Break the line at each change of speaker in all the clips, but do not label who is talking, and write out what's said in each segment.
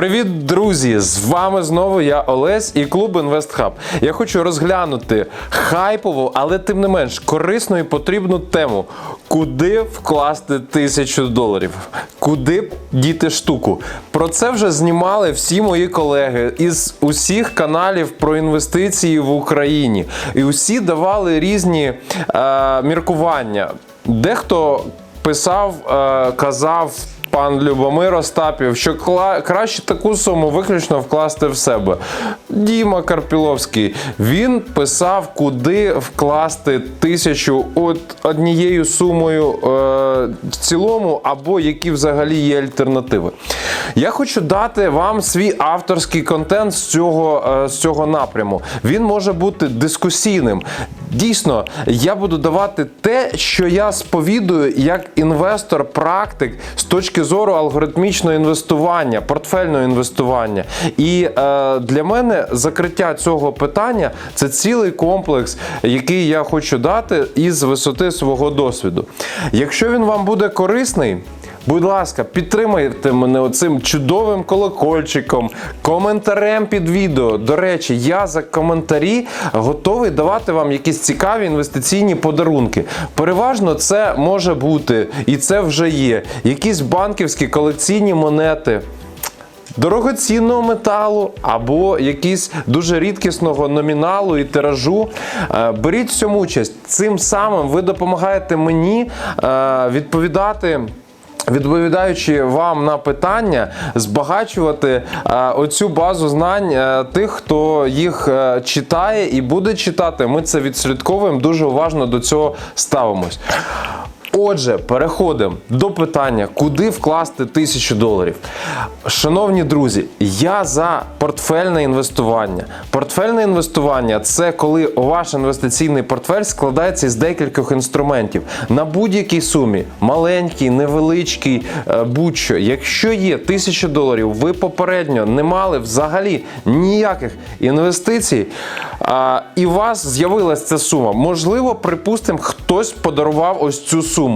Привіт, друзі! З вами знову я Олесь і клуб InvestHub. Я хочу розглянути хайпову, але тим не менш корисну і потрібну тему. Куди вкласти тисячу доларів? Куди діти штуку? Про це вже знімали всі мої колеги із усіх каналів про інвестиції в Україні. І усі давали різні е, міркування. Дехто писав, е, казав. Пан Любомир Остапів, що краще таку суму виключно вкласти в себе. Діма Карпіловський він писав, куди вкласти тисячу от однією сумою е, в цілому, або які взагалі є альтернативи. Я хочу дати вам свій авторський контент з цього, е, з цього напряму. Він може бути дискусійним. Дійсно, я буду давати те, що я сповідую як інвестор-практик з точки зору алгоритмічного інвестування, портфельного інвестування. І е, для мене закриття цього питання це цілий комплекс, який я хочу дати із висоти свого досвіду. Якщо він вам буде корисний. Будь ласка, підтримайте мене оцим чудовим колокольчиком, коментарем під відео. До речі, я за коментарі готовий давати вам якісь цікаві інвестиційні подарунки. Переважно це може бути, і це вже є, якісь банківські колекційні монети. Дорогоцінного металу або якісь дуже рідкісного номіналу і тиражу. Е, Беріть в цьому участь. Цим самим ви допомагаєте мені е, відповідати. Відповідаючи вам на питання, збагачувати е, оцю базу знань е, тих, хто їх е, читає і буде читати. Ми це відслідковуємо, дуже уважно до цього ставимось. Отже, переходимо до питання, куди вкласти тисячу доларів. Шановні друзі, я за портфельне інвестування. Портфельне інвестування це коли ваш інвестиційний портфель складається із декількох інструментів на будь-якій сумі, маленький, невеличкий, е, будь-що. Якщо є тисяча доларів, ви попередньо не мали взагалі ніяких інвестицій, і у вас з'явилася ця сума. Можливо, припустимо, хтось подарував ось цю суму,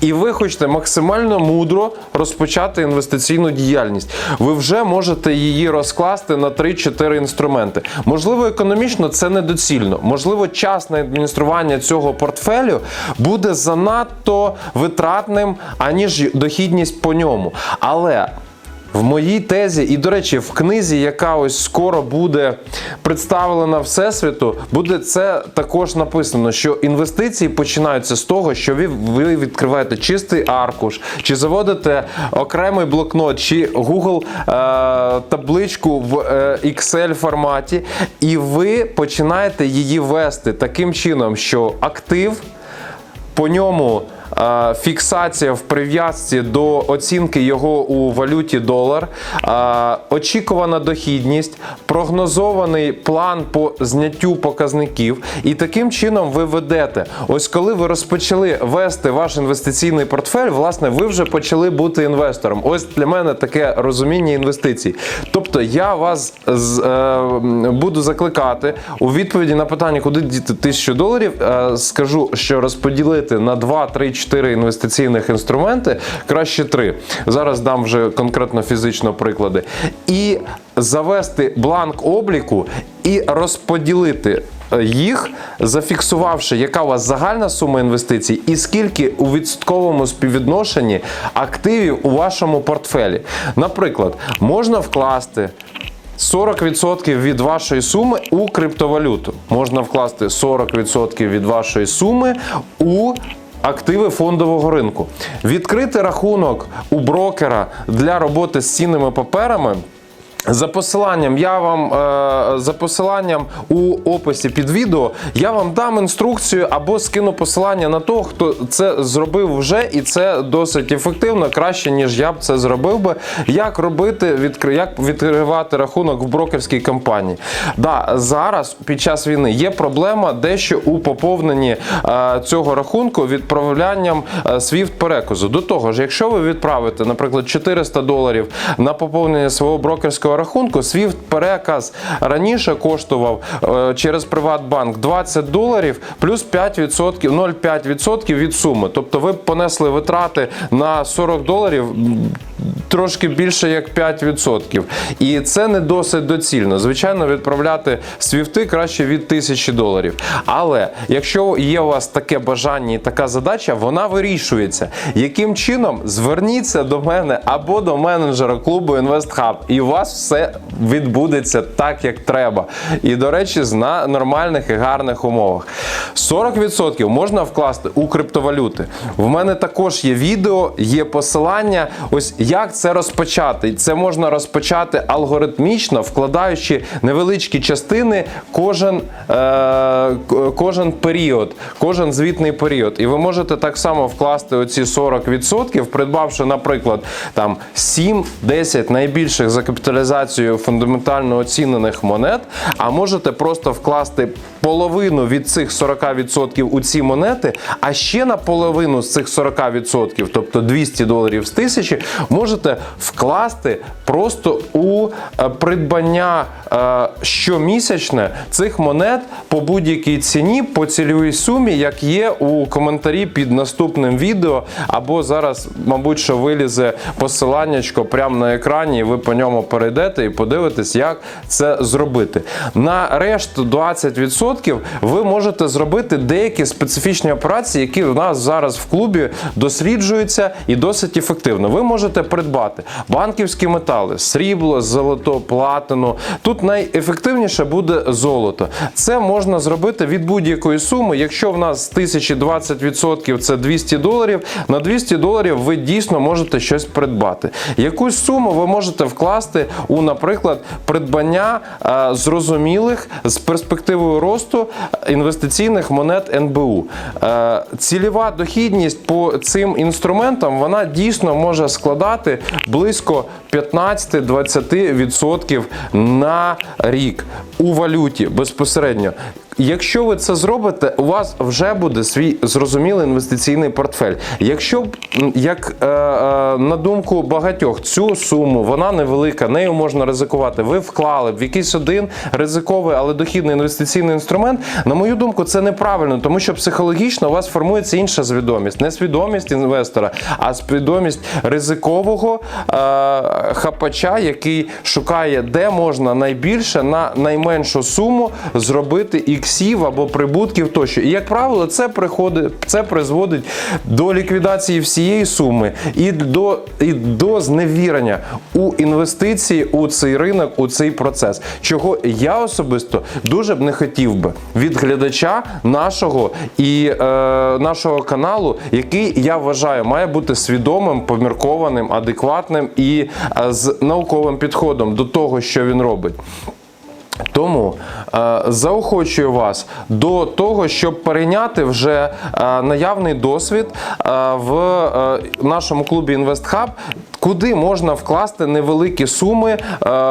і ви хочете максимально мудро розпочати інвестиційну діяльність. Ви вже можете її розкласти на 3-4 інструменти. Можливо, економічно це недоцільно. Можливо, час на адміністрування цього портфелю буде занадто витратним, аніж дохідність по ньому. Але в моїй тезі, і до речі, в книзі, яка ось скоро буде представлена Всесвіту, буде це також написано, що інвестиції починаються з того, що ви, відкриваєте чистий аркуш, чи заводите окремий блокнот, чи Google е, табличку в е, Excel форматі, і ви починаєте її вести таким чином, що актив по ньому фіксація в прив'язці до оцінки його у валюті долар, очікувана дохідність, прогнозований план по зняттю показників. І таким чином ви ведете. Ось коли ви розпочали вести ваш інвестиційний портфель, власне, ви вже почали бути інвестором. Ось для мене таке розуміння інвестицій. Тобто я вас е, буду закликати у відповіді на питання, куди діти тисячу доларів, е, скажу, що розподілити на 2, 3, 4 інвестиційних інструменти, краще 3. Зараз дам вже конкретно фізично приклади. І завести бланк обліку і розподілити е, їх, зафіксувавши, яка у вас загальна сума інвестицій, і скільки у відсотковому співвідношенні активів у вашому портфелі. Наприклад, можна вкласти 40% від вашої суми у криптовалюту. Можна вкласти 40% від вашої суми у активи фондового ринку. Відкрити рахунок у брокера для роботи з цінними паперами. За посиланням я вам е, за посиланням у описі під відео я вам дам інструкцію або скину посилання на того, хто це зробив вже, і це досить ефективно, краще ніж я б це зробив би. Як робити, відкри, як відкривати рахунок в брокерській компанії? Да, зараз під час війни є проблема дещо у поповненні е, цього рахунку відправлянням е, SWIFT переказу. До того ж, якщо ви відправите, наприклад, 400 доларів на поповнення свого брокерського рахунку. Swift переказ раніше коштував е, через Приватбанк 20 доларів плюс 5%, 0,5% від суми. Тобто ви понесли витрати на 40 доларів. Трошки більше як 5%. І це не досить доцільно. Звичайно, відправляти свіфти краще від 1000 доларів. Але якщо є у вас таке бажання і така задача, вона вирішується. Яким чином зверніться до мене або до менеджера клубу InvestHub, і у вас все відбудеться так, як треба. І, до речі, на нормальних і гарних умовах. 40% можна вкласти у криптовалюти. В мене також є відео, є посилання. Ось як це розпочати. Це можна розпочати алгоритмічно, вкладаючи невеличкі частини кожен, е, кожен період, кожен звітний період. І ви можете так само вкласти оці 40%, придбавши, наприклад, там 7-10 найбільших за капіталізацією фундаментально оцінених монет, а можете просто вкласти половину від цих 40% у ці монети, а ще на половину з цих 40%, тобто 200 доларів з тисячі, можете вкласти просто у е, придбання е, щомісячне цих монет по будь-якій ціні, по цільовій сумі, як є у коментарі під наступним відео, або зараз, мабуть, що вилізе посиланнячко прямо на екрані, і ви по ньому перейдете і подивитесь, як це зробити. На решту 20% ви можете зробити деякі специфічні операції, які у нас зараз в клубі досліджуються і досить ефективно. Ви можете придбати банківські метали, срібло, золото, платину. Тут найефективніше буде золото. Це можна зробити від будь-якої суми. Якщо в нас з 1020% це 200 доларів, на 200 доларів ви дійсно можете щось придбати. Якусь суму ви можете вкласти у, наприклад, придбання е, зрозумілих з перспективою росту інвестиційних монет НБУ. Е, цільова дохідність по цим інструментам вона дійсно може складати близько 15-20% на рік у валюті безпосередньо. Якщо ви це зробите, у вас вже буде свій зрозумілий інвестиційний портфель. Якщо як е, е, на думку багатьох, цю суму вона невелика, нею можна ризикувати. Ви вклали в якийсь один ризиковий, але дохідний інвестиційний інструмент. На мою думку, це неправильно, тому що психологічно у вас формується інша свідомість, не свідомість інвестора, а свідомість ризикового е, хапача, який шукає, де можна найбільше на найменшу суму зробити іксів або прибутків тощо. І як правило, це приходить, це призводить до ліквідації всієї суми і до, і до зневірення у інвестиції у цей ринок, у цей процес. Чого я особисто дуже б не хотів би від глядача нашого і е, нашого каналу, який я вважаю має бути свідомим, поміркованим, адекватним і е, з науковим підходом до того, що він робить. Тому е, заохочую вас до того, щоб перейняти вже е, наявний досвід е, в е, нашому клубі InvestHub, куди можна вкласти невеликі суми, е,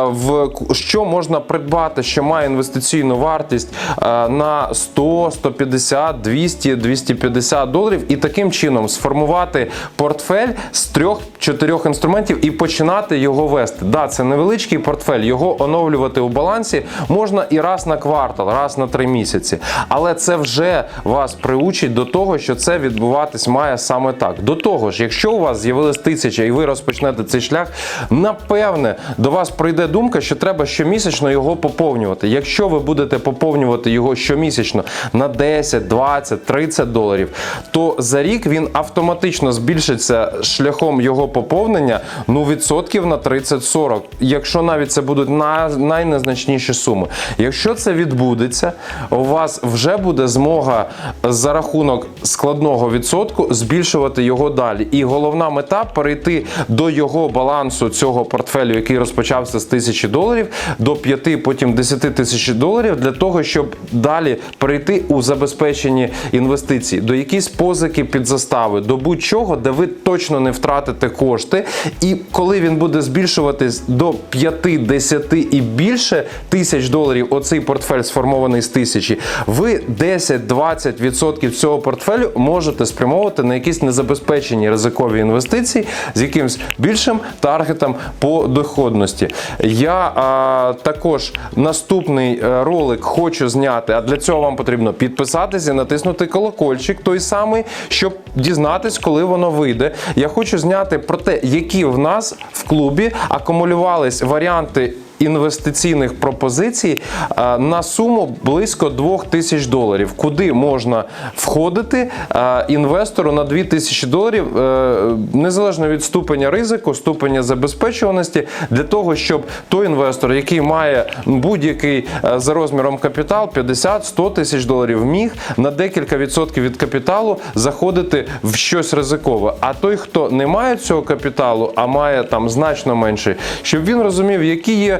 в що можна придбати, що має інвестиційну вартість е, на 100, 150, 200, 250 доларів, і таким чином сформувати портфель з трьох-чотирьох інструментів і починати його вести. Да, це невеличкий портфель, його оновлювати у балансі можна і раз на квартал, раз на три місяці. Але це вже вас приучить до того, що це відбуватись має саме так. До того ж, якщо у вас з'явилась тисяча і ви розпочнете цей шлях, напевне до вас прийде думка, що треба щомісячно його поповнювати. Якщо ви будете поповнювати його щомісячно на 10, 20, 30 доларів, то за рік він автоматично збільшиться шляхом його поповнення ну відсотків на 30-40. Якщо навіть це будуть на найнезначніші суми. Якщо це відбудеться, у вас вже буде змога за рахунок складного відсотку збільшувати його далі. І головна мета перейти до його балансу цього портфелю, який розпочався з тисячі доларів, до 5, потім 10 тисяч доларів, для того, щоб далі перейти у забезпечені інвестиції, до якісь позики під застави, до будь-чого, де ви точно не втратите кошти. І коли він буде збільшуватись до 5, 10 і більше тисяч доларів, оцей портфель сформований з тисячі, ви 10-20% цього портфелю можете спрямовувати на якісь незабезпечені ризикові інвестиції з якимсь більшим таргетам по доходності. Я а, також наступний е, ролик хочу зняти, а для цього вам потрібно підписатися натиснути колокольчик той самий, щоб дізнатись, коли воно вийде. Я хочу зняти про те, які в нас в клубі акумулювались варіанти. Інвестиційних пропозицій е, на суму близько 2000 доларів, куди можна входити е, інвестору на 2000 доларів, е, незалежно від ступеня ризику, ступеня забезпечуваності, для того, щоб той інвестор, який має будь-який за розміром капітал 50-100 тисяч доларів, міг на декілька відсотків від капіталу заходити в щось ризикове. А той, хто не має цього капіталу, а має там значно менший, щоб він розумів, які є.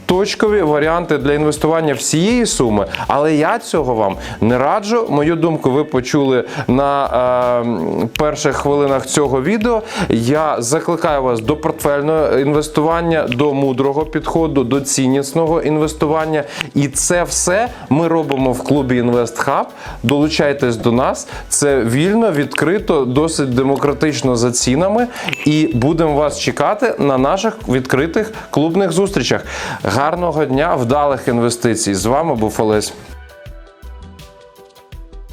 Точкові варіанти для інвестування всієї суми, але я цього вам не раджу. Мою думку, ви почули на е, перших хвилинах цього відео. Я закликаю вас до портфельного інвестування, до мудрого підходу, до ціннісного інвестування. І це все ми робимо в клубі InvestHub. Долучайтесь до нас. Це вільно, відкрито, досить демократично за цінами. І будемо вас чекати на наших відкритих клубних зустрічах. Гарного дня, вдалих інвестицій. З вами був Олесь.